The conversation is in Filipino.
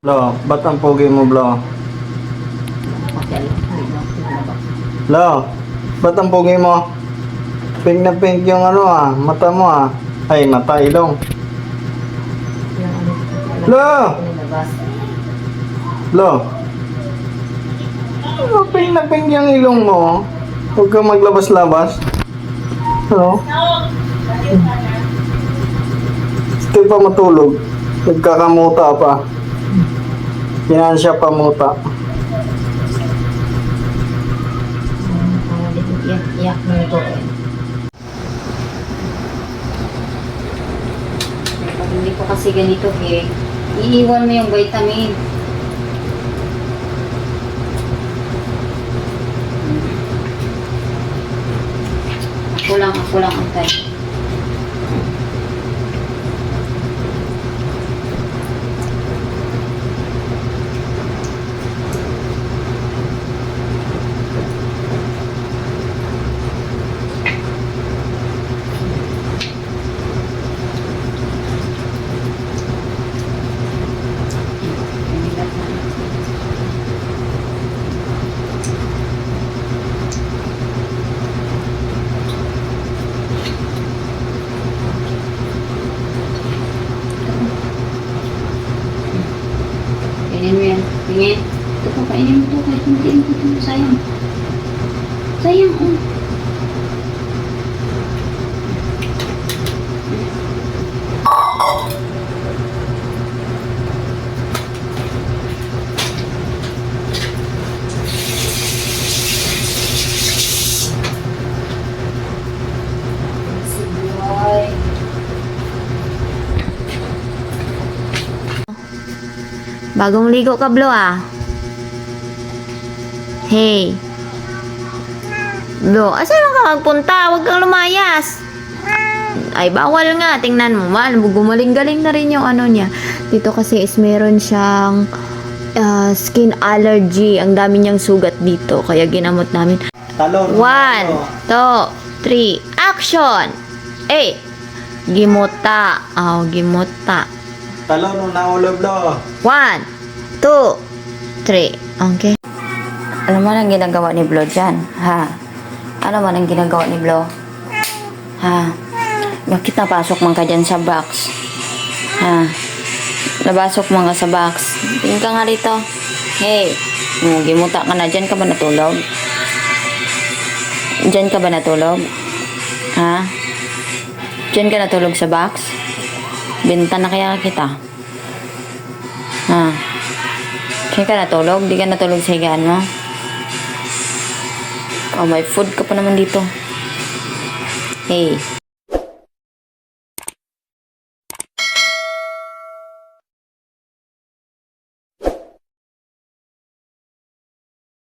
Lo, ba't ang pogi mo, Blo? Lo, ba't ang pogi mo? Pink na pink yung ano ah, mata mo ah. Ay, mata, ilong. Lo! Lo! Ano, pink na pink yung ilong mo? Huwag kang maglabas-labas. Ano? Hindi pa matulog. Nagkakamuta pa. Pinansya pa muta. Iyak-iyak mo ito eh. Hindi ko kasi ganito eh, iiwan mo yung vitamin. Ako lang, ako lang antay. Kainin Tingin. Ito kainin mo ito. Kahit hindi mo ito. Sayang. Sayang, oh. Bagong ligo ka, Blo, ah. Hey. Blo, asan ka magpunta? Huwag kang lumayas. Ay, bawal nga. Tingnan mo. Mal, gumaling-galing na rin yung ano niya. Dito kasi is meron siyang ah, skin allergy. Ang dami niyang sugat dito. Kaya ginamot namin. Talon. One, two, three, action! Eh, gimuta. Oh, gimuta. Talon na ulo, Blo. One, two, three. Okay. Alam mo na ang ginagawa ni Blo dyan, ha? Ano man ang ginagawa ni Blo? Ha? Bakit napasok man ka dyan sa box? Ha? Nabasok man ka sa box. Tingin ka nga rito. Hey, gimuta ka na. Dyan ka ba natulog? Dyan ka ba natulog? Ha? Dyan ka natulog sa box? Benta na kaya kita? Ha? Diyan ka natulog? Di ka natulog sa higaan mo? Oh, may food ka pa naman dito. Hey,